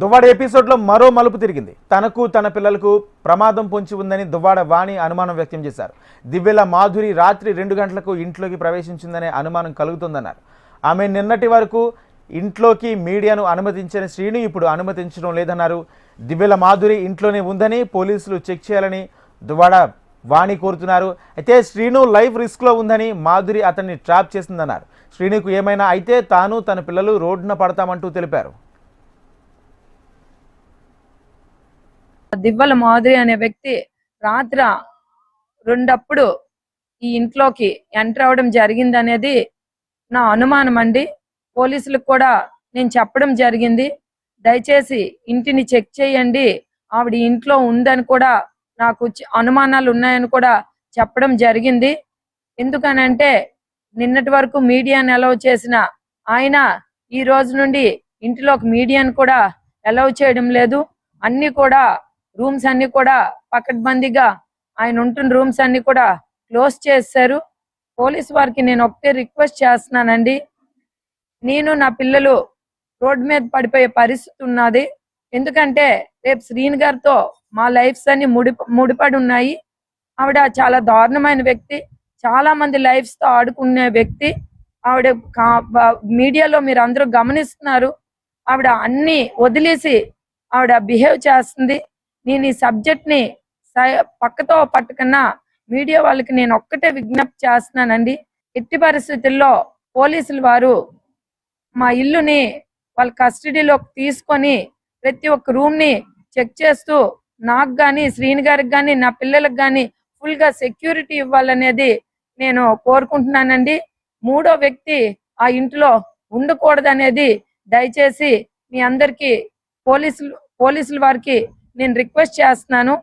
దువ్వాడ ఎపిసోడ్లో మరో మలుపు తిరిగింది. తనకు తన పిల్లలకు ప్రమాదం పొంచి ఉందని దువ్వాడ వాణి అనుమానం వ్యక్తం చేశారు. దివ్యల మాధురి రాత్రి రెండు గంటలకు ఇంట్లోకి ప్రవేశించిందనే అనుమానం కలుగుతుందన్నారు. ఆమె నిన్నటి వరకు ఇంట్లోకి మీడియాను అనుమతించని శ్రీను ఇప్పుడు అనుమతించడం లేదన్నారు. దివ్యల మాధురి ఇంట్లోనే ఉందని పోలీసులు చెక్ చేయాలని దువ్వాడ వాణి కోరుతున్నారు. అయితే శ్రీను లైఫ్ రిస్క్లో ఉందని మాధురి అతన్ని ట్రాప్ చేసిందన్నారు. శ్రీనుకు ఏమైనా అయితే తాను తన పిల్లలు రోడ్డున పడతామంటూ తెలిపారు. దివ్వల మాధురి అనే వ్యక్తి రాత్ర రెండప్పుడు ఈ ఇంట్లోకి ఎంటర్ అవడం జరిగింది అనేది నా అనుమానం అండి పోలీసులకు కూడా నేను చెప్పడం జరిగింది. దయచేసి ఇంటిని చెక్ చేయండి. ఆవిడ ఇంట్లో ఉందని కూడా నాకు అనుమానాలు ఉన్నాయని కూడా చెప్పడం జరిగింది. ఎందుకనంటే నిన్నటి వరకు మీడియాని అలౌ చేసిన ఆయన ఈ రోజు నుండి ఇంటిలోకి మీడియాని కూడా అలౌ చేయడం లేదు. అన్ని కూడా రూమ్స్ అన్ని కూడా పకడ్బందీగా ఆయన ఉంటున్న రూమ్స్ అన్ని కూడా క్లోజ్ చేశారు. పోలీస్ వారికి నేను ఒకటే రిక్వెస్ట్ చేస్తున్నానండి. నేను నా పిల్లలు రోడ్ మీద పడిపోయే పరిస్థితి ఉన్నది. ఎందుకంటే రేపు శ్రీని గారితో మా లైఫ్స్ అన్ని ముడి ముడిపడి ఉన్నాయి. ఆవిడ చాలా దారుణమైన వ్యక్తి. చాలా మంది లైఫ్స్తో ఆడుకునే వ్యక్తి. ఆవిడ మీడియాలో మీరు అందరూ గమనిస్తున్నారు. ఆవిడ అన్ని వదిలేసి ఆవిడ బిహేవ్ చేస్తుంది. నేను ఈ సబ్జెక్ట్ని పక్కతో పట్టుకున్నా మీడియా వాళ్ళకి నేను ఒక్కటే విజ్ఞప్తి చేస్తున్నానండి. ఎట్టి పరిస్థితుల్లో పోలీసులు వారు మా ఇల్లుని వాళ్ళ కస్టడీలోకి తీసుకొని ప్రతి ఒక్క రూమ్ని చెక్ చేస్తూ నాకు కానీ శ్రీని గారికి కానీ నా పిల్లలకు కానీ ఫుల్గా సెక్యూరిటీ ఇవ్వాలనేది నేను కోరుకుంటున్నానండి. మూడో వ్యక్తి ఆ ఇంట్లో ఉండకూడదనేది దయచేసి మీ అందరికి పోలీసులు పోలీసుల వారికి నేను రిక్వెస్ట్ చేస్తున్నాను.